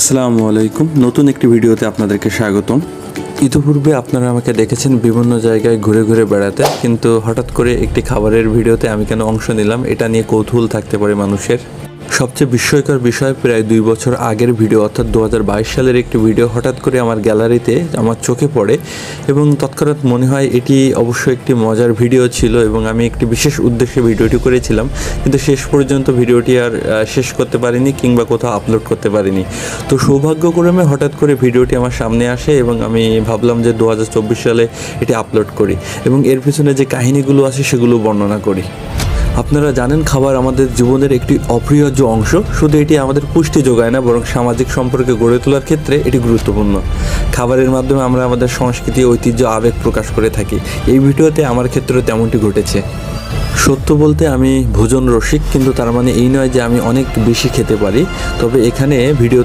আসসালামু আলাইকুম। নতুন একটি ভিডিওতে আপনাদেরকে স্বাগতম। ইতিপূর্বে আপনারা আমাকে দেখেছেন বিভিন্ন জায়গায় ঘুরে ঘুরে বেড়াতে, কিন্তু হঠাৎ করে একটি খাবারের ভিডিওতে আমি কেন অংশ নিলাম, এটা নিয়ে কৌতূহল থাকতে পারে মানুষের। সবচেয়ে বিস্ময়কর বিষয় প্রায় দুই বছর আগের ভিডিও, অর্থাৎ দু হাজার বাইশ সালের একটি ভিডিও হঠাৎ করে আমার গ্যালারিতে আমার চোখে পড়ে এবং তৎক্ষণাৎ মনে হয় এটি অবশ্যই একটি মজার ভিডিও ছিল এবং আমি একটি বিশেষ উদ্দেশ্যে ভিডিওটি করেছিলাম। কিন্তু শেষ পর্যন্ত ভিডিওটি আর শেষ করতে পারিনি কিংবা কোথাও আপলোড করতে পারিনি। তো সৌভাগ্যক্রমে হঠাৎ করে ভিডিওটি আমার সামনে আসে এবং আমি ভাবলাম যে দু হাজার চব্বিশ সালে এটি আপলোড করি এবং এর পিছনে যে কাহিনীগুলো আছে সেগুলো বর্ণনা করি। আপনারা জানেন খাবার আমাদের জীবনের একটি অপ্রিয়জ অংশ। শুধু এটি আমাদের পুষ্টি যোগায় না, বরং সামাজিক সম্পর্কে গড়ে তোলার ক্ষেত্রে এটি গুরুত্বপূর্ণ। খাবারের মাধ্যমে আমরা আমাদের সংস্কৃতি, ঐতিহ্য, আবেগ প্রকাশ করে থাকি। এই ভিডিওতে আমার ক্ষেত্রে তেমনটি ঘটেছে। সত্য বলতে আমি ভোজন রসিক, কিন্তু তার মানে এই নয় যে আমি অনেক বেশি খেতে পারি। তবে এখানে ভিডিও